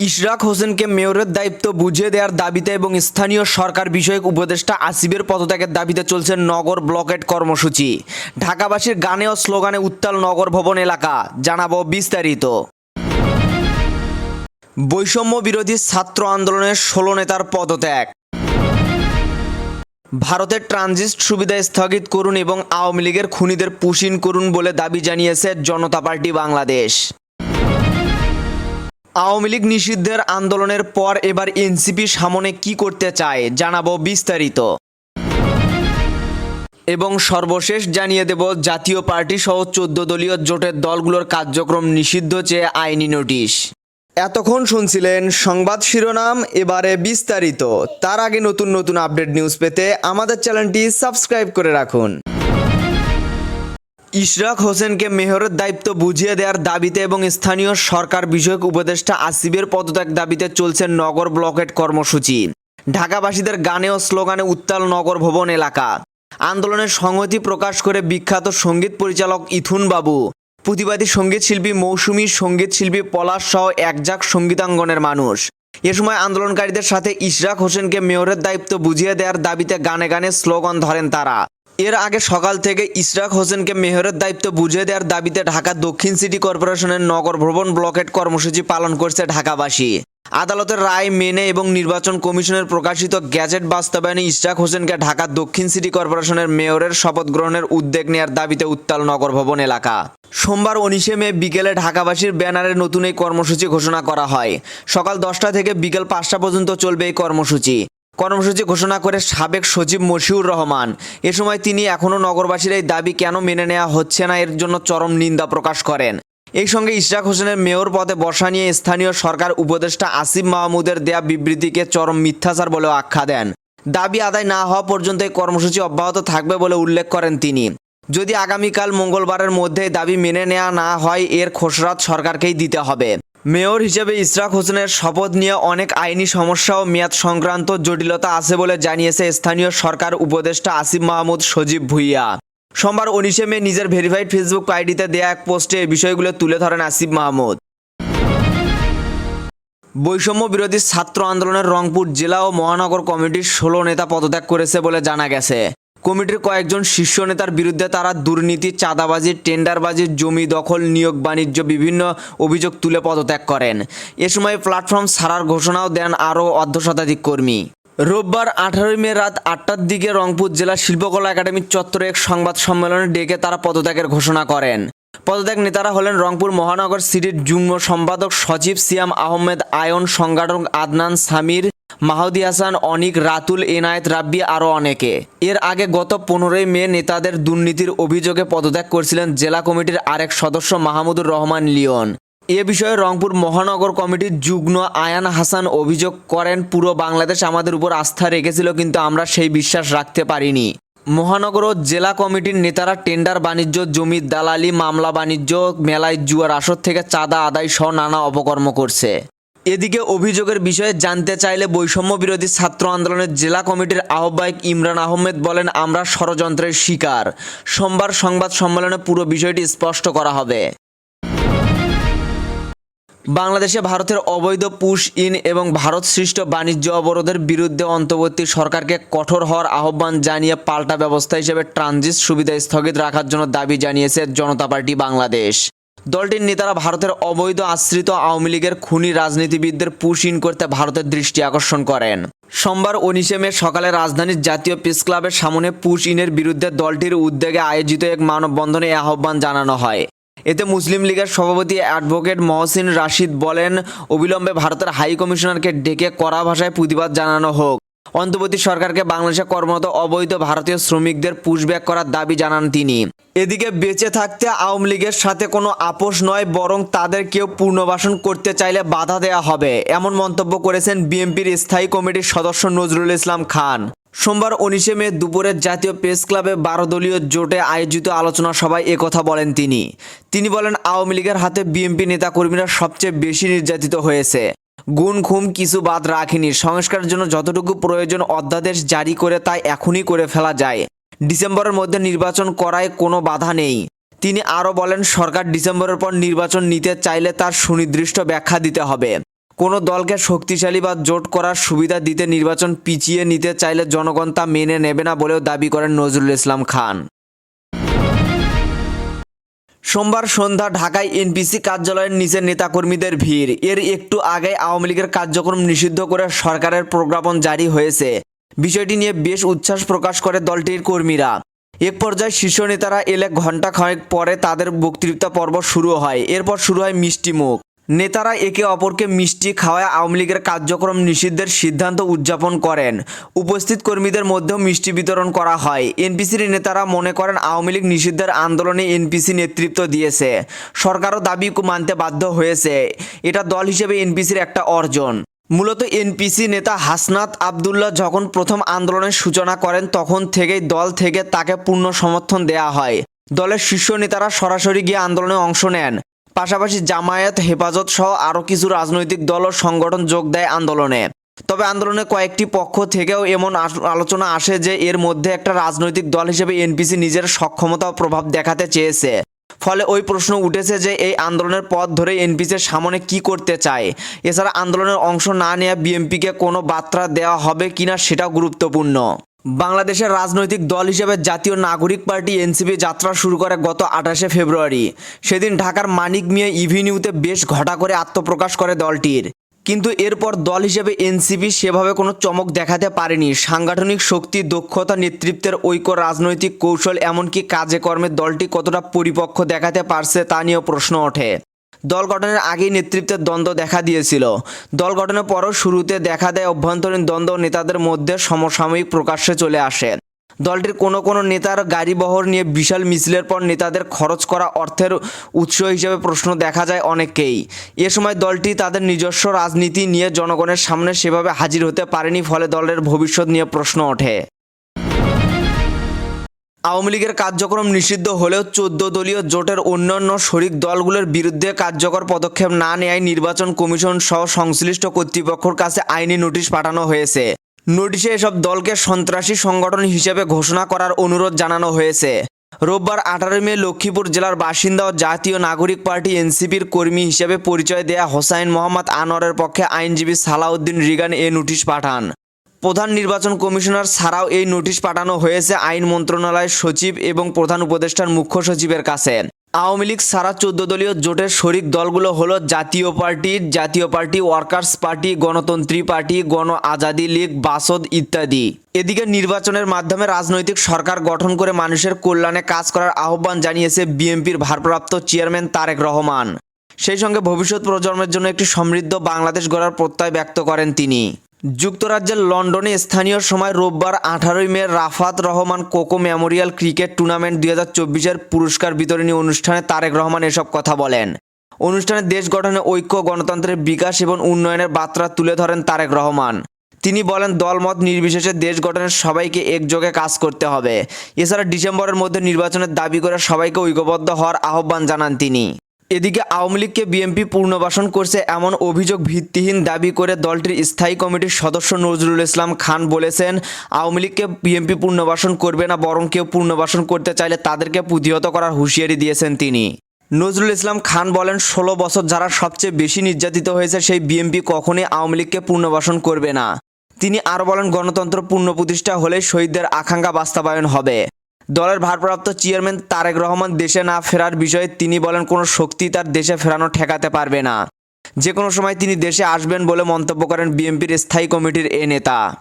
ইশরাক হোসেনকে মেয়রের দায়িত্ব বুঝিয়ে দেওয়ার দাবিতে এবং স্থানীয় সরকার বিষয়ক উপদেষ্টা আসিবের পদত্যাগের দাবিতে চলছে নগর ব্লকেট কর্মসূচি। ঢাকাবাসীর গানে ও স্লোগানে উত্তাল নগর ভবন এলাকা, জানাব বিস্তারিত। বৈষম্য বিরোধী ছাত্র আন্দোলনের ষোলো নেতার পদত্যাগ। ভারতের ট্রানজিট সুবিধা স্থগিত করুন এবং আওয়ামী লীগের খুনিদের পুশিন করুন বলে দাবি জানিয়েছে জনতা পার্টি বাংলাদেশ। আওয়ামী লীগ নিষিদ্ধের আন্দোলনের পর এবার এনসিপি সামনে কি করতে চায় জানাব বিস্তারিত। এবং সর্বশেষ জানিয়ে দেব, জাতীয় পার্টি সহ চোদ্দ দলীয় জোটের দলগুলোর কার্যক্রম নিষিদ্ধ চেয়ে আইনি নোটিশ। এতক্ষণ শুনছিলেন সংবাদ শিরোনাম, এবারে বিস্তারিত। তার আগে নতুন নতুন আপডেট নিউজ পেতে আমাদের চ্যানেলটি সাবস্ক্রাইব করে রাখুন। ইশরাক হোসেনকে মেহরের দায়িত্ব বুঝিয়ে দেওয়ার দাবিতে এবং স্থানীয় সরকার বিষয়ক উপদেষ্টা আসিবের পদত্যাগ দাবিতে চলছে নগর ব্লকেট কর্মসূচি। ঢাকাবাসীদের গানে ও স্লোগানে উত্তাল নগর ভবন এলাকা। আন্দোলনের সংহতি প্রকাশ করে বিখ্যাত সংগীত পরিচালক ইথুন বাবু। প্রতিবাদী সংগীত শিল্পী মৌসুমী, সংগীত শিল্পী পলাশ সহ একজাক সঙ্গীতাঙ্গনের মানুষ। এ সময় আন্দোলনকারীদের সাথে ইশরাক হোসেনকে মেয়রের দায়িত্ব বুঝিয়ে দেওয়ার দাবিতে গানে গানে স্লোগান ধরেন তারা। এর আগে সকাল থেকে ইশরাক হোসেনকে মেয়রের দায়িত্ব বুঝিয়ে দেওয়ার দাবিতে ঢাকা দক্ষিণ সিটি কর্পোরেশনের নগর ভ্রমণ ব্লকেট কর্মসূচি পালন করছে ঢাকাবাসী। আদালতের রায় মেনে এবং নির্বাচন কমিশনের প্রকাশিত গ্যাজেট বাস্তবায়নে ইশরাক হোসেনকে ঢাকা দক্ষিণ সিটি কর্পোরেশনের মেয়রের শপথ গ্রহণের উদ্যোগ নেওয়ার দাবিতে উত্তাল নগর ভবন এলাকা। সোমবার উনিশে মে বিকেলে ঢাকাবাসীর ব্যানারে নতুন এই কর্মসূচি ঘোষণা করা হয়। সকাল দশটা থেকে বিকেল পাঁচটা পর্যন্ত চলবে এই কর্মসূচি। কর্মসূচি ঘোষণা করে সাবেক সচিব মশিউর রহমান। এ সময় তিনি এখনও নগরবাসীর এই দাবি কেন মেনে নেওয়া হচ্ছে না, এর জন্য চরম নিন্দা প্রকাশ করেন। এই সঙ্গে ইশরাক হোসেনের মেয়র পদে বসা নিয়ে স্থানীয় সরকার উপদেষ্টা আসিফ মাহমুদের দেয়া বিবৃতিকে চরম মিথ্যাচার বলেও আখ্যা দেন। দাবি আদায় না হওয়া পর্যন্ত এই কর্মসূচি অব্যাহত থাকবে বলে উল্লেখ করেন তিনি। যদি আগামীকাল মঙ্গলবারের মধ্যে দাবি মেনে নেওয়া না হয়, এর খসড়াত সরকারকেই দিতে হবে। মেয়র হিসেবে ইশরাক হোসেনের শপথ নিয়ে অনেক আইনি সমস্যা ও মেয়াদ সংক্রান্ত জটিলতা আছে বলে জানিয়েছে স্থানীয় সরকার উপদেষ্টা আসিফ মাহমুদ সজীব ভুইয়া। সোমবার উনিশে মে নিজের ভেরিফাইড ফেসবুক আইডিতে দেয়া এক পোস্টে এই বিষয়গুলো তুলে ধরেন আসিফ মাহমুদ। বৈষম্য বিরোধী ছাত্র আন্দোলনের রংপুর জেলা ও মহানগর কমিটির ষোলো নেতা পদত্যাগ করেছে বলে জানা গেছে। কমিটির কয়েকজন শীর্ষ নেতার বিরুদ্ধে তারা দুর্নীতি, চাঁদাবাজি, টেন্ডারবাজি, জমি দখল, নিয়োগ, বাণিজ্য বিভিন্ন অভিযোগ তুলে পদত্যাগ করেন। এ সময় প্ল্যাটফর্ম ছাড়ার ঘোষণাও দেন আরও অর্ধ শতাধিক কর্মী। রোববার আঠারোই মে রাত আটটার দিকে রংপুর জেলা শিল্পকলা একাডেমির চত্বরে এক সংবাদ সম্মেলনে ডেকে তারা পদত্যাগের ঘোষণা করেন। পদত্যাগ নেতারা হলেন রংপুর মহানগর সিটির যুগ্ম সম্পাদক সচিব সিয়াম আহমেদ, আয়ন সংগঠক আদনান সামির মাহদি হাসান, অনিক, রাতুল, এনায়েত, রাব্বি আরও অনেকে। এর আগে গত পনেরোই মে নেতাদের দুর্নীতির অভিযোগে পদত্যাগ করেছিলেন জেলা কমিটির আরেক সদস্য মাহমুদুর রহমান লিওন। এ বিষয়ে রংপুর মহানগর কমিটির যুগ্ম আয়ান হাসান অভিযোগ করেন, পুরো বাংলাদেশ আমাদের উপর আস্থা রেখেছিল, কিন্তু আমরা সেই বিশ্বাস রাখতে পারিনি। মহানগর ও জেলা কমিটির নেতারা টেন্ডার বাণিজ্য জমির দালালি, মামলা বাণিজ্য, মেলায় জুয়ার আসর থেকে চাঁদা আদায় সহ নানা অপকর্ম করছে। এদিকে অভিযোগের বিষয়ে জানতে চাইলে বৈষম্য বিরোধী ছাত্র আন্দোলনের জেলা কমিটির আহ্বায়ক ইমরান আহমেদ বলেন, আমরা ষড়যন্ত্রের শিকার। সোমবার সংবাদ সম্মেলনে পুরো বিষয়টি স্পষ্ট করা হবে। বাংলাদেশে ভারতের অবৈধ পুশ ইন এবং ভারত সৃষ্ট বাণিজ্য অবরোধের বিরুদ্ধে অন্তর্বর্তী সরকারকে কঠোর হওয়ার আহ্বান জানিয়ে পাল্টা ব্যবস্থা হিসেবে ট্রানজিট সুবিধা স্থগিত রাখার জন্য দাবি জানিয়েছে জনতা পার্টি বাংলাদেশ। দলটির নেতারা ভারতের অবৈধ আশ্রিত আওয়ামী লীগের খুনি রাজনীতিবিদদের পুশ ইন করতে ভারতের দৃষ্টি আকর্ষণ করেন। সোমবার উনিশে মে সকালে রাজধানীর জাতীয় প্রেস ক্লাবের সামনে পুশ ইনের বিরুদ্ধে দলটির উদ্যোগে আয়োজিত এক মানববন্ধনে আহ্বান জানানো হয়। এতে মুসলিম লীগের সভাপতি অ্যাডভোকেট মহসিন রাশিদ বলেন, অবিলম্বে ভারতের হাই কমিশনারকে ডেকে কড়া ভাষায় প্রতিবাদ জানানো হোক। অন্তর্বর্তী সরকারকে বাংলাদেশে কর্মরত অবৈধ ভারতীয় শ্রমিকদের পুশব্যাক করার দাবি জানান তিনি। এদিকে বেঁচে থাকতে আওয়ামী লীগের সাথে কোনো আপোষ নয়, বরং তাদের কেউ পুনর্বাসন করতে চাইলে বাধা দেয়া হবে, এমন মন্তব্য করেছেন বিএনপির স্থায়ী কমিটির সদস্য নজরুল ইসলাম খান। সোমবার উনিশে মে দুপুরে জাতীয় প্রেস ক্লাবে বারো দলীয় জোটে আয়োজিত আলোচনা সভায় একথা বলেন তিনি। তিনি বলেন, আওয়ামী লীগের হাতে বিএনপি নেতাকর্মীরা সবচেয়ে বেশি নির্যাতিত হয়েছে। গুণ খুম কিছু বাদ রাখেনি। সংস্কারের জন্য যতটুকু প্রয়োজন অধ্যাদেশ জারি করে তাই এখনই করে ফেলা যায়। ডিসেম্বরের মধ্যে নির্বাচন করায় কোনো বাধা নেই। তিনি আরও বলেন, সরকার ডিসেম্বরের পর নির্বাচন নিতে চাইলে তার সুনির্দিষ্ট ব্যাখ্যা দিতে হবে। কোনো দলকে শক্তিশালী বা জোট করার সুবিধা দিতে নির্বাচন পিছিয়ে নিতে চাইলে জনগণ তা মেনে নেবে না বলেও দাবি করেন নজরুল ইসলাম খান। সোমবার সন্ধ্যা ঢাকায় এনপিসি কার্যালয়ের নিচে নেতাকর্মীদের ভিড়। এর একটু আগে আওয়ামী লীগের কার্যক্রম নিষিদ্ধ করে সরকারের প্রজ্ঞাপন জারি হয়েছে। বিষয়টি নিয়ে বেশ উচ্ছ্বাস প্রকাশ করে দলটির কর্মীরা। এক পর্যায়ে শীর্ষ নেতারা এলে ঘণ্টা খানেক পরে তাদের বক্তৃতা পর্ব শুরু হয়। এরপর শুরু হয় মিষ্টি মুখ নেতারা একে অপরকে মিষ্টি খাওয়ায় আওয়ামী লীগের কার্যক্রম নিষিদ্ধের সিদ্ধান্ত উদযাপন করেন। উপস্থিত কর্মীদের মধ্যেও মিষ্টি বিতরণ করা হয়। এনপিসির নেতারা মনে করেন আওয়ামী লীগ নিষিদ্ধের আন্দোলনে এনপিসি নেতৃত্ব দিয়েছে। সরকারও দাবি মানতে বাধ্য হয়েছে। এটা দল হিসেবে এনপিসির একটা অর্জন। মূলত এনপিসি নেতা হাসনাত আবদুল্লাহ যখন প্রথম আন্দোলনের সূচনা করেন, তখন থেকেই দল থেকে তাকে পূর্ণ সমর্থন দেয়া হয়। দলের শীর্ষ নেতারা সরাসরি গিয়ে আন্দোলনে অংশ নেন। পাশাপাশি জামায়াত, হেফাজত সহ আরও কিছু রাজনৈতিক দল ও সংগঠন যোগ দেয় আন্দোলনে। তবে আন্দোলনে কয়েকটি পক্ষ থেকেও এমন আলোচনা আসে যে এর মধ্যে একটা রাজনৈতিক দল হিসেবে এনপিসি নিজের সক্ষমতা ও প্রভাব দেখাতে চেয়েছে। ফলে ওই প্রশ্ন উঠেছে যে এই আন্দোলনের পথ ধরে এনপিসির সামনে কি করতে চায়। এছাড়া আন্দোলনের অংশ না নেওয়া বিএনপিকে কোনো বার্তা দেওয়া হবে কিনা সেটাও গুরুত্বপূর্ণ। বাংলাদেশের রাজনৈতিক দল হিসেবে জাতীয় নাগরিক পার্টি এনসিপি যাত্রা শুরু করে গত আঠাশে ফেব্রুয়ারি। সেদিন ঢাকার মানিক মিয়া ইভিনিউতে বেশ ঘটা করে আত্মপ্রকাশ করে দলটির। কিন্তু এরপর দল হিসেবে এনসিপি সেভাবে কোনো চমক দেখাতে পারেনি। সাংগঠনিক শক্তি, দক্ষতা, নেতৃত্বের ঐক্য, রাজনৈতিক কৌশল, এমনকি কাজে কর্মে দলটি কতটা পরিপক্ক দেখাতে পারছে তা নিয়েও প্রশ্ন ওঠে। দল গঠনের আগেই নেতৃত্বের দ্বন্দ্ব দেখা দিয়েছিল। দল গঠনের পরও শুরুতে দেখা দেয় অভ্যন্তরীণ দ্বন্দ্ব নেতাদের মধ্যে সমসাময়িক প্রকাশ্যে চলে আসে। দলটির কোনো কোনো নেতার গাড়ি বহর নিয়ে বিশাল মিছিলের পর নেতাদের খরচ করা অর্থের উৎস হিসেবে প্রশ্ন দেখা যায় অনেককেই। এ সময় দলটি তাদের নিজস্ব রাজনীতি নিয়ে জনগণের সামনে সেভাবে হাজির হতে পারেনি, ফলে দলের ভবিষ্যৎ নিয়ে প্রশ্ন ওঠে। আওয়ামী লীগের কার্যক্রম নিষিদ্ধ হলেও চোদ্দ দলীয় জোটের অন্যান্য শরিক দলগুলোর বিরুদ্ধে কার্যকর পদক্ষেপ না নেয় নির্বাচন কমিশন সহ সংশ্লিষ্ট কর্তৃপক্ষের কাছে আইনি নোটিশ পাঠানো হয়েছে। নোটিশে এসব দলকে সন্ত্রাসী সংগঠন হিসেবে ঘোষণা করার অনুরোধ জানানো হয়েছে। রোববার আঠারো মে লক্ষ্মীপুর জেলার বাসিন্দা ও জাতীয় নাগরিক পার্টি এনসিপির কর্মী হিসেবে পরিচয় দেয়া হোসাইন মোহাম্মদ আনোয়ারের পক্ষে আইনজীবী সালাউদ্দিন রিগান এ নোটিশ পাঠান। প্রধান নির্বাচন কমিশনার ছাড়াও এই নোটিশ পাঠানো হয়েছে আইন মন্ত্রণালয়ের সচিব এবং প্রধান উপদেষ্টার মুখ্য সচিবের কাছে। আওয়ামী লীগ সারা চোদ্দ দলীয় জোটের শরিক দলগুলো হলো Jatiya party Jatiya party, workers party, Ganatantri party, Gana Azadi League, Basad ইত্যাদি। এদিকে নির্বাচনের মাধ্যমে রাজনৈতিক সরকার গঠন করে মানুষের কল্যাণে কাজ করার আহ্বান জানিয়েছে বিএনপির ভারপ্রাপ্ত চেয়ারম্যান তারেক রহমান। সেই সঙ্গে ভবিষ্যৎ প্রজন্মের জন্য একটি সমৃদ্ধ বাংলাদেশ গড়ার প্রত্যয় ব্যক্ত করেন তিনি। যুক্তরাজ্যের লন্ডনে স্থানীয় সময় রোববার আঠারোই May Rafat Rahman Koko memorial cricket tournament দুই হাজার চব্বিশের পুরস্কার বিতরণী অনুষ্ঠানে তারেক রহমান এসব কথা বলেন। অনুষ্ঠানে দেশ গঠনে ঐক্য, গণতন্ত্রের বিকাশ এবং উন্নয়নের বার্তা তুলে ধরেন তারেক রহমান। তিনি বলেন, দলমত নির্বিশেষে দেশ গঠনের সবাইকে একযোগে কাজ করতে হবে। এছাড়া ডিসেম্বরের মধ্যে নির্বাচনের দাবি করে সবাইকে ঐক্যবদ্ধ হওয়ার আহ্বান জানান তিনি। এদিকে আওয়ামী লীগকে বিএনপি পুনর্বাসন করছে এমন অভিযোগ ভিত্তিহীন দাবি করে দলটির স্থায়ী কমিটির সদস্য নজরুল ইসলাম খান বলেছেন, আওয়ামী লীগকে বিএনপি পুনর্বাসন করবে না, বরং কেউ পুনর্বাসন করতে চাইলে তাদেরকে প্রতিহত করার হুঁশিয়ারি দিয়েছেন তিনি। নজরুল ইসলাম খান বলেন, ষোলো বছর যারা সবচেয়ে বেশি নির্যাতিত হয়েছে সেই বিএনপি কখনই আওয়ামী লীগকে পুনর্বাসন করবে না। তিনি আরও বলেন, গণতন্ত্র পূর্ণ প্রতিষ্ঠা হলে শহীদদের আকাঙ্ক্ষা বাস্তবায়ন হবে। দলের ভারপ্রাপ্ত চেয়ারম্যান তারেক রহমান দেশে না ফেরার বিষয়ে তিনি বলেন, কোনো শক্তি তার দেশে ফেরানো ঠেকাতে পারবে না। যে কোনো সময় তিনি দেশে আসবেন বলে মন্তব্য করেন বিএনপির স্থায়ী কমিটির এ নেতা।